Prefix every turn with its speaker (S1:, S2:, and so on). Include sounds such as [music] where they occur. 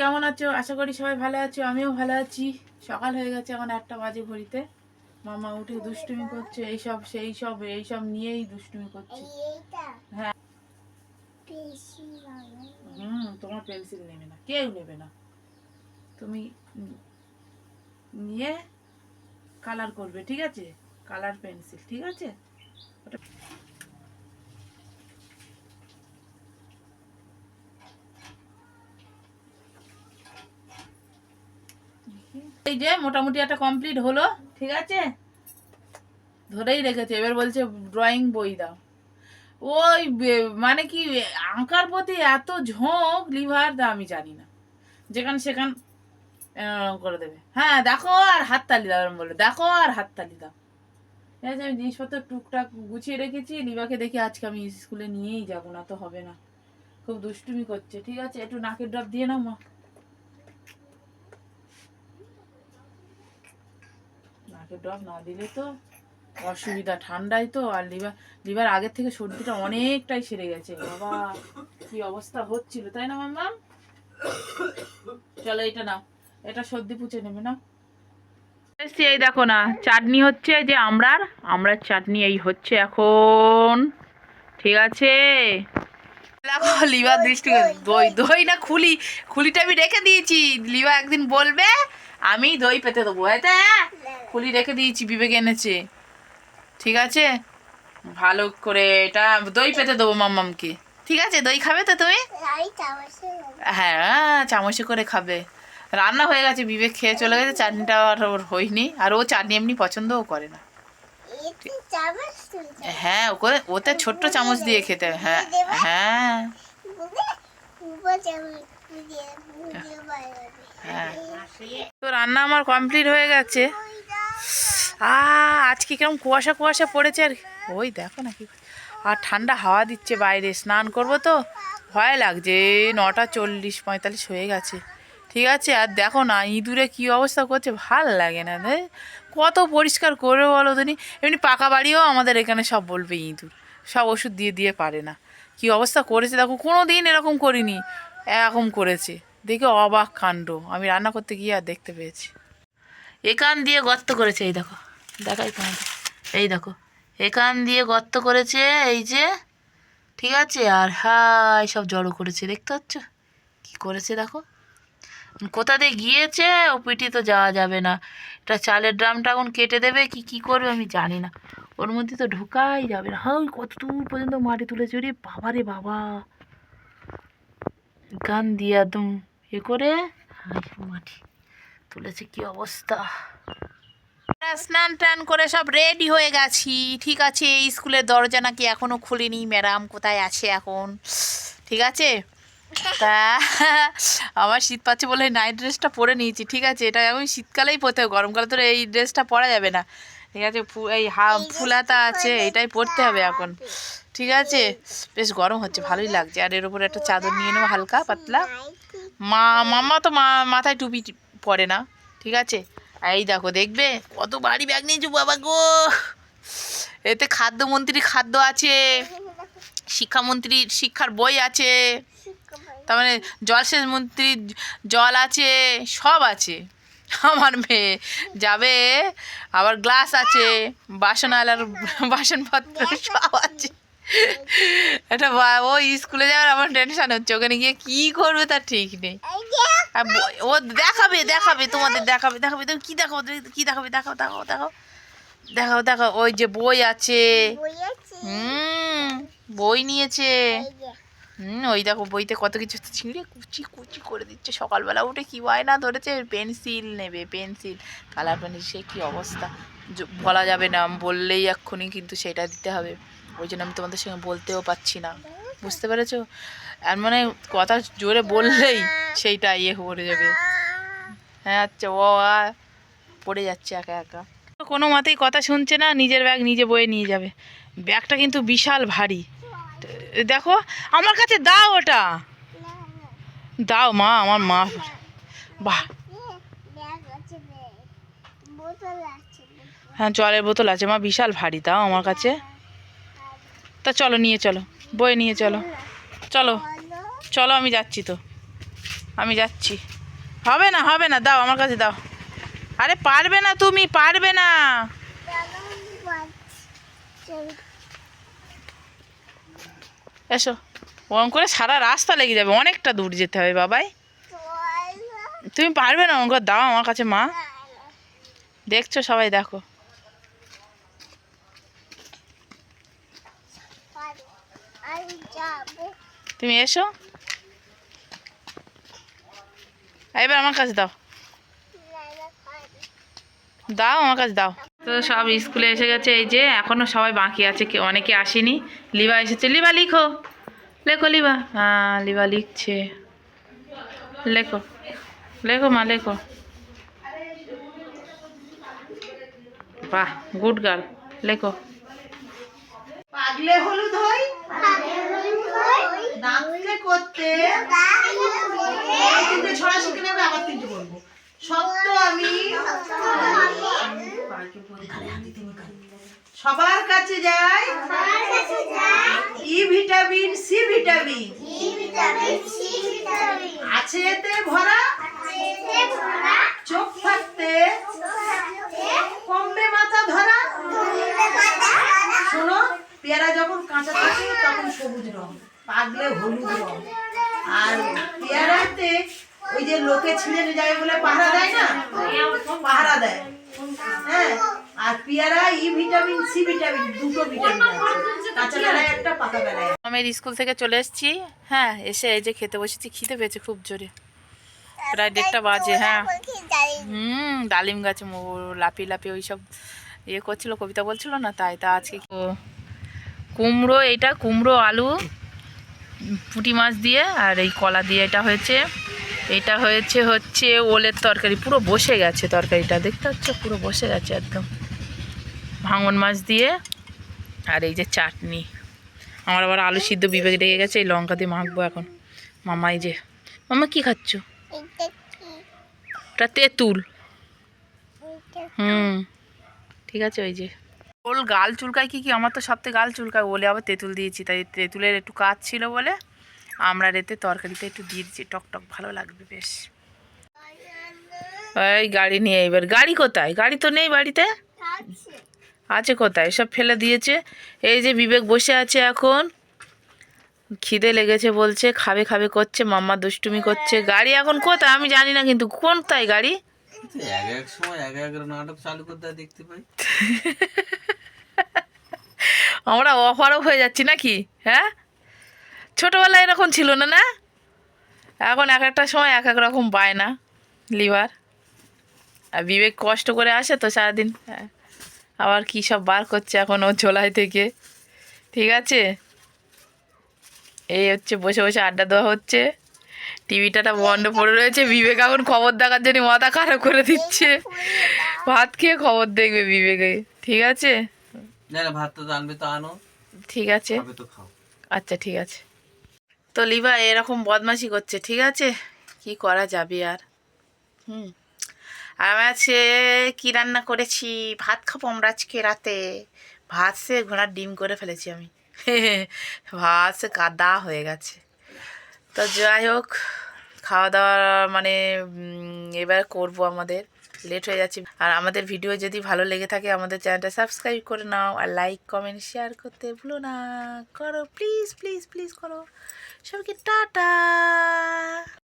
S1: কেমন আছো? আশা করি সবাই ভালো আছো, আমিও ভালো আছি। সকাল হয়ে গেছে এখন একটা বাজে ঘড়িতে। মামা উঠে দুষ্টুমি করছে, এইসব সেই সব এইসব নিয়েই দুষ্টুমি করছে। হ্যাঁ। হুম, তোমার পেন্সিল নেবে না, কেউ নেবে না। তুমি নিয়ে কালার করবে, ঠিক আছে? কালার পেন্সিল ঠিক আছে? ওটা এই যে মোটামুটি একটা কমপ্লিট হলো, ঠিক আছে? ধরেই রেখেছে, এবার বলছে ড্রয়িং বই দাও। ওই মানে কি, আঁকার প্রতি এত ঝোঁক, লিভার দা আমি জানি না। যেখানে সেখান করে দেবে। হ্যাঁ দেখো আর হাততালি দাও, এরম বলে। দেখো আর হাততালি দাও। ঠিক আছে, আমি জিনিসপত্র টুকটাক গুছিয়ে রেখেছি, লিভাকে দেখি আজকে আমি স্কুলে নিয়েই যাব, না তো হবে না। খুব দুষ্টুমি করছে, ঠিক আছে? একটু নাকের ড্রপ দিয়ে নাও মা। নাকের ড্রপ না দিলে তো অসুবিধা, ঠান্ডায় তো আর লিভার লিভার আগের থেকে সর্দিটা অনেকটাই সেরে গেছে। বাবা, কি অবস্থা হচ্ছিল, তাই না মাম্মা চলো এটা নাও, এটা সর্দি পুচে নেবে না এই দেখো না, চাটনি হচ্ছে যে আমরার আমরার চাটনি এই হচ্ছে এখন। ঠিক আছে? দেখো লিভার দৃষ্টি দই দই না খুলি খুলিটা আমি রেখে দিয়েছি। লিভা একদিন বলবে আমি দই পেতে দেবো। এটা খুলি রেখে দিয়েছি বিবেক এনেছে। ঠিক আছে? ভালো করে এটা দই পেতে দেবো মাম্মামকে। ঠিক আছে? দই খাবে তো তুমি? হ্যাঁ চামচে করে খাবে। রান্না হয়ে গেছে বিবেক খেয়ে চলে গেছে। চাটনিটা আর ওর হয়নি। আর ও চাটনি এমনি পছন্দও করে না। হ্যাঁ ওকে ওতে ছোট্ট চামচ দিয়ে খেতে হয়। হ্যাঁ। হ্যাঁ। হ্যাঁ। তো রান্না আমার কমপ্লিট হয়ে গেছে। আ আজকে কীরকম কুয়াশা কুয়াশা পড়েছে আর ওই দেখো না কি আর ঠান্ডা হাওয়া দিচ্ছে বাইরে স্নান করব তো। ভয় লাগছে নটা চল্লিশ পঁয়তাল্লিশ হয়ে গেছে। ঠিক আছে আর দেখো না ইঁদুরে কি অবস্থা করছে ভালো লাগে না কত পরিষ্কার করে বলো তুমি এমনি পাকা বাড়িও আমাদের এখানে সব বলবে ইঁদুর। সব ওষুধ দিয়ে দিয়ে পারে না। কি অবস্থা করেছে? দেখো কোনো দিন এরকম করিনি। এরকম করেছে। দেখে অবাক কাণ্ড। আমি রান্না করতে গিয়ে আর দেখতে পেয়েছি। এখান দিয়ে গর্ত করেছে, এই দেখো। দেখাই তোমাদের। এই দেখো। এখান দিয়ে গর্ত করেছে, এই যে। ঠিক আছে? আর হাই সব জড়ো করেছে। দেখতে পাচ্ছ? কী করেছে দেখো? কোথা দিয়ে গিয়েছে? ও পিটি তো যাওয়া যাবে না। এটা চালের ড্রামটা এখন কেটে দেবে, কি কি করবে আমি জানি না। ওর মধ্যে তো ঢোকাই যাবে না। হাই কত দূর পর্যন্ত মাটি তুলে রে বাবা রে বাবা। গান দিয়ে একদম এ করে? মাটি, তুলেছে কি অবস্থা? স্নান টান করে সব রেডি হয়ে গেছি। ঠিক আছে স্কুলের দরজা নাকি এখনও খুলিনি। ম্যাডাম কোথায় আছে এখন? ঠিক আছে? তা আমার শীত পাচ্ছে বলে নাইট ড্রেসটা পরে নিয়েছি ঠিক আছে? এটা আমি শীতকালেই পরতে হবে গরমকালে তো এই ড্রেসটা পরা যাবে না। ঠিক আছে এই হা ফুলাতা আছে এটাই পরতে হবে এখন। ঠিক আছে? বেশ গরম হচ্ছে ভালোই লাগছে। আর এর উপরে একটা চাদর নিয়ে নেব হালকা পাতলা। মা মামা তো মা মাথায় টুপি পরে না ঠিক আছে? এই দেখো দেখবে? কত বাড়ি ব্যাগ নিয়েছো বাবা গো! এতে খাদ্যমন্ত্রী খাদ্য আছে শিক্ষামন্ত্রীর শিক্ষার বই আছে। তার মানে জলসেচ মন্ত্রী জল আছে সব আছে। আমার মেয়ে যাবে আবার গ্লাস আছে বাসনালার বাসনপত্র সব আছে। এটা ও স্কুলে যাওয়ার আমার টেনশন হচ্ছে ওখানে গিয়ে কি করবে তার ঠিক নেই। ও দেখাবে দেখাবে তোমাদের দেখাবে দেখাবে তুমি কি তুমি কি দেখাবে দেখাও দেখাও দেখাও। দেখাও দেখাও ওই যে বই আছে। হুম বই নিয়েছে। হুম, ওই দেখো বইতে কত কিছু ছিঁড়ে কুচি কুচি করে দিচ্ছে। সকালবেলা উঠে কি বায়না ধরেছে? পেন্সিল নেবে, পেন্সিল। কালার পেন্সিল, সে কি অবস্থা? বলা যাবে না। বললেই এক্ষুনি কিন্তু সেটা দিতে হবে। ওই জন্য আমি তোমাদের সঙ্গে বলতেও পারছি না। বুঝতে পেরেছ? আর মানে কথা জোরে বললেই সেইটা ইয়ে পড়ে যাবে। হ্যাঁ আচ্ছা ও পড়ে যাচ্ছে একা একা। কোনো মতেই কথা শুনছে না, নিজের ব্যাগ নিজে বয়ে নিয়ে যাবে। ব্যাগটা কিন্তু বিশাল ভারী। দেখো, আমার কাছে দাও ওটা। দাও মা, আমার মা। বাহ। হ্যাঁ জলের বোতল আছে মা, বিশাল ভারী, দাও আমার কাছে। তা চলো, নিয়ে চলো, বয়ে নিয়ে চলো। চলো চলো, আমি যাচ্ছি তো। আমি যাচ্ছি। হবে না হবে না, দাও, আমার কাছে দাও। আরে, পারবে না তুমি, পারবে না। এসো। ওরম করে সারা রাস্তা লেগে যাবে, অনেকটা দূর যেতে হবে বাবাই। তুমি পারবে না ওরকম দাও আমার কাছে, মা। দেখছ সবাই, দেখো। তুমি এসো। এবার আমার কাছে দাও। দাও, আমার কাছে দাও। তো সব স্কুলে এসে গেছে, এই যে এখনও সবাই বাকি আছে কেউ অনেকে আসেনি। লিবা এসেছে। লিবা লিখো। লেখো লিবা। হ্যাঁ লিবা লিখছে। লেখো। লেখো মা, লেখো। বাহ গুড গার্ল লেখো।
S2: পাগলে হলুদ হই। করতে। ছড়া শিখে নেবে, আবার তিনটে বলব। আমি সবার কাছে যাই। ই ভিটামিন সি ভিটামিন আছে এতে ভরা? চোখ থাকতে? কমবে মাথা ধরা? শোনো পেয়ারা যখন কাঁচা থাকে তখন সবুজ রং পাকলে হলুদ রং। আর পেয়ারাতে ওই যে লোকে ছিঁড়ে নিয়ে যাবে বলে পাহারা দেয় না? পাহারা দেয়। হ্যাঁ আর পেয়ারা, ই ভিটামিন, সি ভিটামিন, দুটো ভিটামিন একটা বেলায়
S1: আমি স্কুল থেকে চলে এসেছি। হ্যাঁ এসে এই যে খেতে বসেছি, খিদে পেয়েছে খুব জোরে। প্রায় দেড়টা বাজে হ্যাঁ। হুম, ডালিম গাছে, মো- লাফিয়ে লাফিয়ে ওই সব ইয়ে করছিল, কবিতা বলছিল না? তাই, তা আজকে কুমড়ো এইটা, কুমড়ো আলু, পুঁটি মাছ দিয়ে, আর এই কলা দিয়ে এটা হয়েছে। এটা হয়েছে হচ্ছে ওলের তরকারি। পুরো বসে গেছে তরকারিটা দেখতে পাচ্ছ? পুরো বসে গেছে একদম। ভাঙন মাছ দিয়ে আর এই যে চাটনি। আমার আবার আলু সিদ্ধ বিবেক রেগে গেছে এই লঙ্কা দিয়ে মাখবো এখন। মামা এই যে। মামা কি খাচ্ছ? ওটা তেঁতুল। হুম। ঠিক আছে ওই যে। ওল গাল চুলকায় কি কি? আমার তো সবথেকে গাল চুলকায় ওলে। আবার তেঁতুল দিয়েছি তাই তেঁতুলের একটু কাজ ছিল বলে আমরা রেতে তরকারিতে একটু দিয়ে দিচ্ছি টক টক ভালো লাগবে বেশ। এই গাড়ি নিয়ে এবার গাড়ি কোথায়? গাড়ি তো নেই বাড়িতে? আছে। কোথায়? সব ফেলে দিয়েছে। এই যে বিবেক বসে আছে এখন। খিদে লেগেছে বলছে খাবে খাবে করছে মাম্মা দুষ্টুমি করছে। গাড়ি এখন কোথায়? আমি জানি না কিন্তু কোনটায় গাড়ি?
S3: এক এক সময় এক এক নাটক চালু করতে দেখতে পাই।
S1: আমরা অফারও হয়ে যাচ্ছি নাকি? হ্যাঁ? ছোটোবেলায় এরকম ছিল না না? এখন এক একটা সময় এক এক রকম পায় না লিভার। আর বিবেক কষ্ট করে আসে তো সারাদিন হ্যাঁ। আবার কী সব বার করছে এখন ও ঝোলাই থেকে। ঠিক আছে? এই হচ্ছে বসে বসে আড্ডা দেওয়া হচ্ছে। টিভিটা বন্ধ পড়ে রয়েছে। বিবেক এখন খবর দেখার জন্য মাথা খারাপ করে দিচ্ছে। ভাত খেয়ে খবর দেখবে বিবেকে। ঠিক আছে? ঠিক আছে। আচ্ছা ঠিক আছে। তো লিভা এরকম বদমাশি করছে, ঠিক আছে? কি করা যাবে আর? হুম। আর আমি আজকে কী রান্না করেছি? ভাত খাব আমরা আজকে রাতে। ভাত সে ঘোড়ার ডিম করে ফেলেছি আমি। [laughs] ভাত সে কাদা হয়ে গেছে। তো যাই হোক, খাওয়া দাওয়া মানে এবার করব আমাদের। লেট হয়ে যাচ্ছি। আর আমাদের ভিডিও যদি ভালো লেগে থাকে, আমাদের চ্যানেলটা সাবস্ক্রাইব করে নাও আর লাইক কমেন্ট শেয়ার করতে ভুলো না। করো প্লিজ প্লিজ প্লিজ করো। সবকে টাটা।